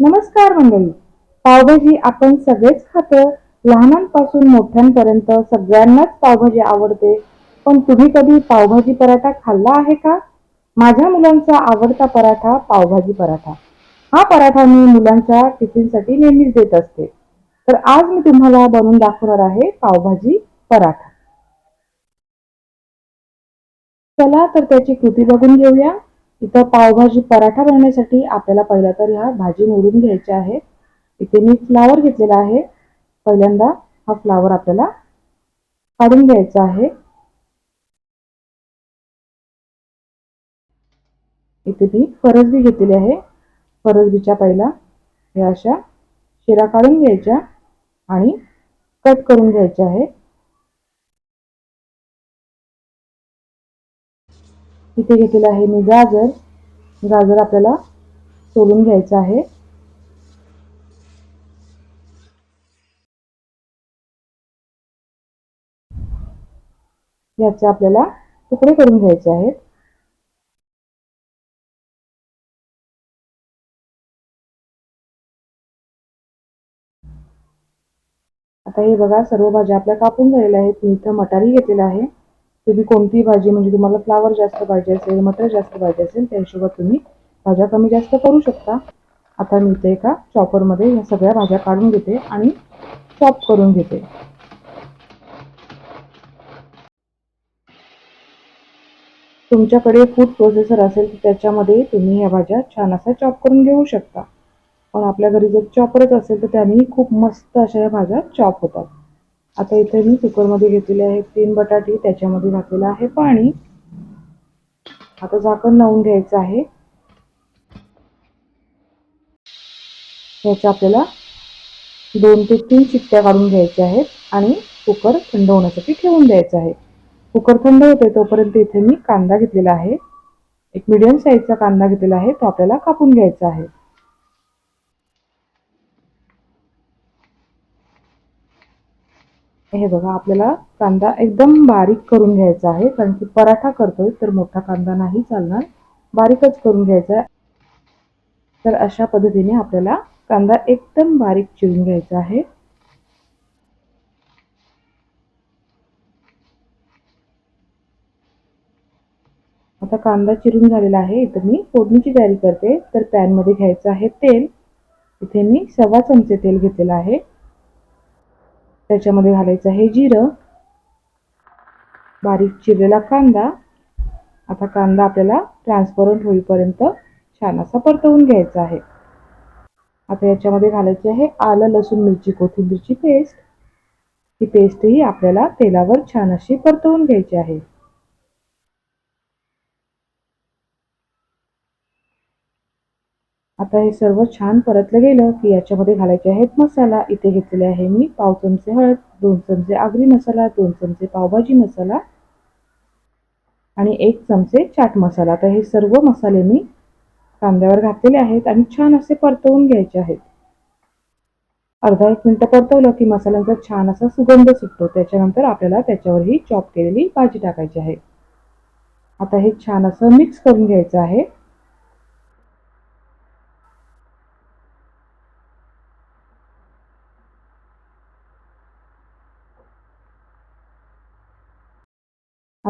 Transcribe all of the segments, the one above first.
नमस्कार मंडळी. पावभाजी आपण सगळेच खातो लहानांपासून मोठ्यांपर्यंत सगळ्यांनाच पावभाजी आवडते. पण तुम्ही कधी पावभाजी पराठा खाल्ला आहे का? माझ्या मुलांचा आवडता पराठा पावभाजी पराठा. हा पराठा मी मुलांच्या टिफिनसाठी नेहमीच देत असते. तर आज मी तुम्हाला बनवून दाखवणार आहे पावभाजी पराठा. चला तर त्याची कृती बघून घेऊया. इथं पावभाजी पराठा बनवण्यासाठी आपल्याला पहिला तर ह्या भाजी निवडून घ्यायच्या आहे. इथे मी फ्लावर घेतलेला आहे. पहिल्यांदा हा फ्लावर आपल्याला काढून घ्यायचा आहे. इथे मी फरसबी घेतलेली आहे. फरसबीच्या पहिला या अशा शिरा काढून घ्यायच्या आणि कट करून घ्यायच्या आहेत इथे घेतलेलं आहे मी गाजर. गाजर आपल्याला सोलून घ्यायचं आहे. याचे आपल्याला तुकडे करून घ्यायचे आहेत. आता हे बघा सर्व भाज्या आपल्या कापून झालेल्या आहेत. मी इथं मटारी घेतलेला आहे. तुम्ही कोणतीही भाजी म्हणजे तुम्हाला फ्लावर जास्त पाहिजे असेल मटर जास्त पाहिजे असेल त्या हिशोबात तुम्ही भाज्या कमी जास्त करू शकता. आता मी इथे एका चॉपरमध्ये या सगळ्या भाज्या काढून घेते आणि चॉप करून घेते. तुमच्याकडे फूड प्रोसेसर असेल तर त्याच्यामध्ये तुम्ही या भाज्या छान असा चॉप करून घेऊ शकता. पण आपल्या घरी जर चॉपरच असेल तर त्यानेही खूप मस्त अशा या भाज्या चॉप होतात. आता इथे मी कुकरमध्ये घेतलेले आहेत तीन बटाटे त्याच्यामध्ये घातलेलं आहे पाणी. आता झाकण लावून घ्यायचं आहे. याच्या आपल्याला दोन ते तीन चिट्ट्या काढून घ्यायच्या आहेत आणि कुकर थंड होण्यासाठी ठेवून द्यायचं आहे. कुकर थंड होते तोपर्यंत इथे मी कांदा घेतलेला आहे. एक मिडियम साईजचा कांदा घेतलेला आहे तो आपल्याला कापून घ्यायचा आहे. हे बघा आपल्याला कांदा एकदम बारीक करून घ्यायचा आहे. कारण की पराठा करतोय तर मोठा कांदा नाही चालणार. बारीकच करून घ्यायचा आहे. तर अशा पद्धतीने आपल्याला कांदा एकदम बारीक चिरून घ्यायचा आहे. आता कांदा चिरून झालेला आहे. इथं मी फोडणीची तयारी करते. तर पॅनमध्ये घ्यायचं आहे तेल. इथे मी सव्वा चमचे तेल घेतलेलं आहे. त्याच्यामध्ये घालायचं आहे जिरं. बारीक चिरलेला कांदा. आता कांदा आपल्याला ट्रान्सपरंट होईपर्यंत छान असा परतवून घ्यायचा आहे. आता याच्यामध्ये घालायची आहे आलं लसूण मिरची कोथिंबीरची पेस्ट ही पेस्टही आपल्याला तेलावर छान अशी परतवून घ्यायची आहे. आता हे सर्व छान परतलं गेलं की याच्यामध्ये घालायचे आहेत मसाला. इथे घेतलेले आहे मी पाव चमचे हळद दोन चमचे आगरी मसाला दोन चमचे पावभाजी मसाला आणि एक चमचे चाट मसाला. तर हे सर्व मसाले मी कांद्यावर घातलेले आहेत आणि छान असे परतवून घ्यायचे आहेत. अर्धा एक मिनटं परतवलं की मसाल्यांचा छान असा सुगंध सुटतो. त्याच्यानंतर आपल्याला त्याच्यावर ही चॉप केलेली भाजी टाकायची आहे. आता हे छान असं मिक्स करून घ्यायचं आहे.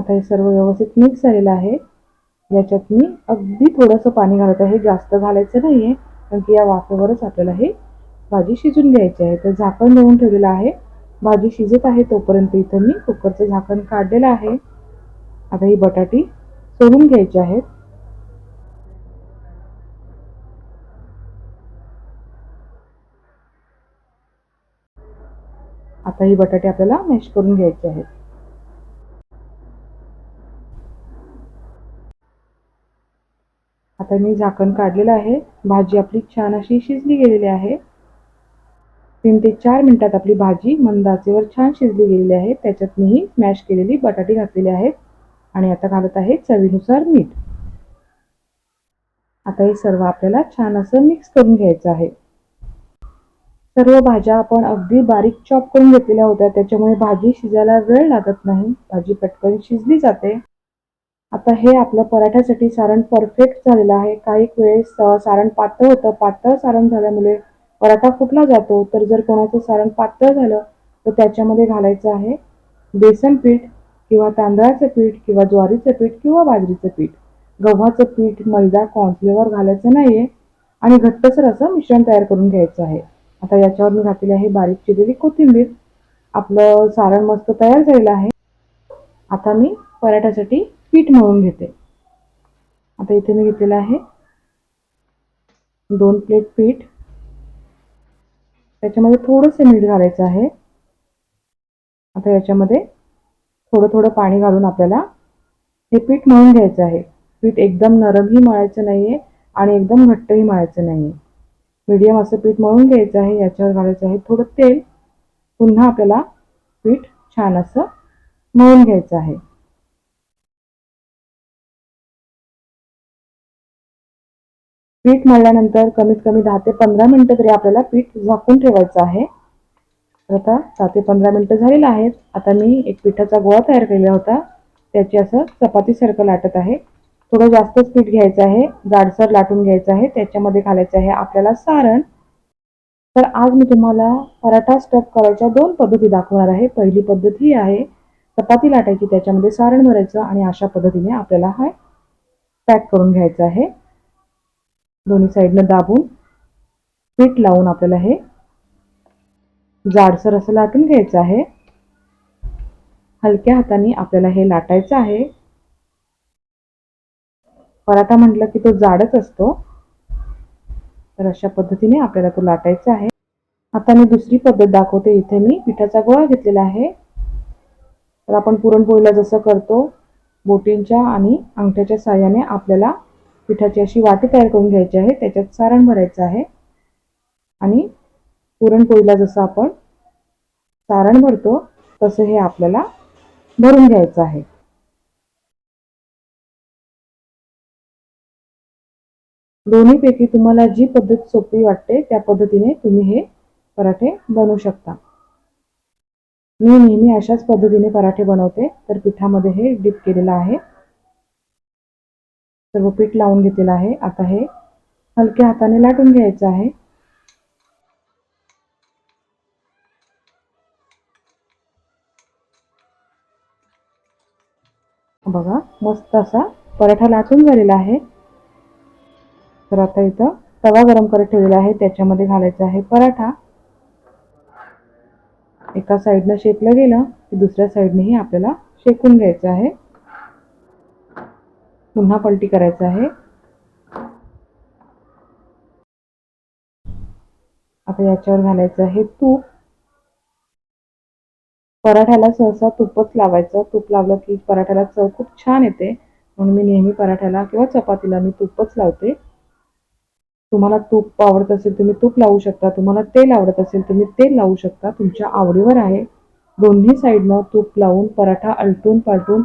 आता हे सर्व व्यवस्थित मिक्स झालेलं आहे. याच्यात मी अगदी थोडंसं पाणी घालत आहे. जास्त घालायचं नाही आहे कारण की या वाफेवरच आपल्याला हे भाजी शिजून घ्यायची आहे. तर झाकण देऊन ठेवलेलं आहे. भाजी शिजत आहे तोपर्यंत इथं मी कुकरचं झाकण काढलेलं आहे. आता ही बटाटी सोडून घ्यायची आहेत. आता ही बटाटे आपल्याला मॅश करून घ्यायचे आहेत. आता मी झाकण काढलेलं आहे. भाजी आपली छान अशी शिजली गेलेली आहे. तीन ते चार मिनिटात आपली भाजी मंदाचेवर छान शिजली गेलेली आहे. त्याच्यात मी ही मॅश केलेली बटाटे घातलेली आहेत आणि आता घालत आहे चवीनुसार मीठ. आता हे सर्व आपल्याला छान असं मिक्स करून घ्यायचं आहे. सर्व भाज्या आपण अगदी बारीक चॉप करून घेतलेल्या होत्या. त्याच्यामुळे भाजी शिजायला वेळ लागत नाही. भाजी पटकन शिजली जाते. आता हे आपलं पराठ्यासाठी सारण परफेक्ट झालेलं आहे. काही वेळेस सारण पातळ होतं. पातळ सारण झाल्यामुळे पराठा फुटला जातो. तर जर कोणाचं सारण पातळ झालं तर त्याच्यामध्ये घालायचं आहे बेसन पीठ किंवा तांदळाचं पीठ किंवा ज्वारीचं पीठ किंवा बाजरीचं पीठ. गव्हाचं पीठ मैदा कॉर्नफ्लेवर घालायचं नाही आहे आणि घट्टसर असं मिश्रण तयार करून घ्यायचं आहे. आता याच्यावर मी घातलेली आहे बारीक चिरलेली कोथिंबीर. आपलं सारण मस्त तयार झालेलं आहे. आता मी पराठ्यासाठी पीठ मळून घेते. आता इथे मी घेतलेलं आहे दोन प्लेट पीठ. त्याच्यामध्ये थोडंसं मीठ घालायचं आहे. आता याच्यामध्ये थोडं थोडं पाणी घालून आपल्याला हे पीठ मळून घ्यायचं आहे. पीठ एकदम नरमही मळायचं नाही आहे आणि एकदम घट्टही मळायचं नाही आहे मीडियम असं पीठ मळून घ्यायचं आहे. याच्यावर घालायचं आहे थोडं तेल. पुन्हा आपल्याला पीठ छान असं मळून घ्यायचं आहे. पीठ मळल्यानंतर कमीत कमी दहा ते पंधरा मिनटं तरी आपल्याला पीठ झाकून ठेवायचं आहे. तर आता दहा ते पंधरा मिनटं झालेलं आहेत. आता मी एक पिठाचा गोळा तयार केलेला होता. त्याची असं चपातीसारखं लाटत आहे. थोडं जास्तच पीठ घ्यायचं आहे. जाडसर लाटून घ्यायचं आहे. त्याच्यामध्ये घालायचं आहे आपल्याला सारण. तर आज मी तुम्हाला पराठा स्टफ करायच्या दोन पद्धती दाखवणार आहे. पहिली पद्धत ही आहे चपाती लाटायची त्याच्यामध्ये सारण भरायचं आणि अशा पद्धतीने आपल्याला हा पॅक करून घ्यायचं आहे. दोन्ही साईडनं दाबून पीठ लावून आपल्याला हे जाडसर असं लाटून घ्यायचं आहे. हलक्या हाताने आपल्याला हे लाटायचं आहे. पराठा म्हटलं की तो जाडच असतो. तर अशा पद्धतीने आपल्याला तो लाटायचा आहे. आता मी दुसरी पद्धत दाखवते. इथे मी पिठाचा गोळा घेतलेला आहे. तर आपण पुरणपोळीला जसं करतो बोटींच्या आणि अंगठ्याच्या साह्याने आपल्याला पिठाची अशी वाटी तयार करून घ्यायची आहे त्याच्यात सारण भरायचं आहे. आणि पुरणपोळीला जसं आपण सारण भरतो तसं हे आपल्याला भरून घ्यायचं आहे. दोन्हीपैकी तुम्हाला जी पद्धत सोपी वाटते त्या पद्धतीने तुम्ही हे पराठे बनवू शकता. मी नेहमी अशाच पद्धतीने पराठे बनवते तर पिठामध्ये हे डिप केलेलं आहे. सर्व पीठ लावून घेतलेलं आहे. आता हे हलक्या हाताने लाटून घ्यायचं आहे. बघा मस्त असा पराठा लाटून झालेला आहे. तर आता इथं तवा गरम करत ठेवलेला आहे. त्याच्यामध्ये घालायचा आहे पराठा. एका साईडनं शेकलं गेलं की दुसऱ्या साईडनेही आपल्याला शेकून घ्यायचं आहे. पुन्हा पलटी करायचं आहे. आता याच्यावर घालायचं आहे तूप. पराठ्याला सहसा तूपच लावायचं. तूप लावलं की पराठ्याला चव खूप छान येते. म्हणून मी नेहमी पराठ्याला किंवा चपातीला मी तूपच लावते. तुम्हाला तूप आवडत असेल तुम्ही तूप लावू शकता. तुम्हाला तेल आवडत असेल तुम्ही तेल लावू शकता. तुमच्या आवडीवर आहे. दोन्ही साईडनं तूप लावून पराठा अलटून पालटून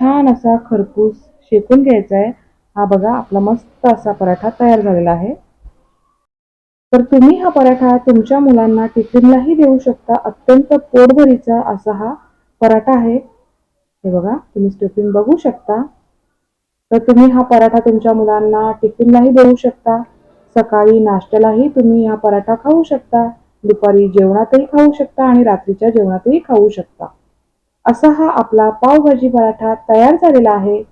छान असा खरपूस शेकून घ्यायचा आहे हा बघा आपला मस्त असा पराठा तयार झालेला आहे. तर तुम्ही हा पराठा तुमच्या मुलांना टिफिनलाही देऊ शकता. अत्यंत पोटभरीचा असा हा पराठा आहे. हे बघा तुम्ही स्टफिंग बघू शकता. तर तुम्ही हा पराठा तुमच्या मुलांना टिफिनलाही देऊ शकता. सकाळी नाश्त्यालाही तुम्ही हा पराठा खाऊ शकता. दुपारी जेवणातही खाऊ शकता आणि रात्रीच्या जेवणातही खाऊ शकता. असा हा आपला पावभाजी पराठा तयार झालेला आहे.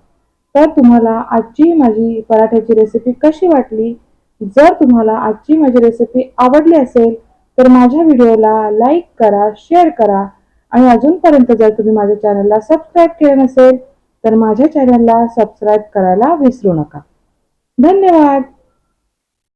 तर तुम्हाला आजची माझी पराठ्याची रेसिपी कशी वाटली? जर तुम्हाला आजची माझी रेसिपी आवडली असेल तर माझ्या व्हिडिओला लाईक करा शेअर करा. आणि अजूनपर्यंत जर तुम्ही माझ्या चॅनलला सबस्क्राईब केले नसेल तर माझ्या चॅनलला सबस्क्राईब करायला विसरू नका. धन्यवाद!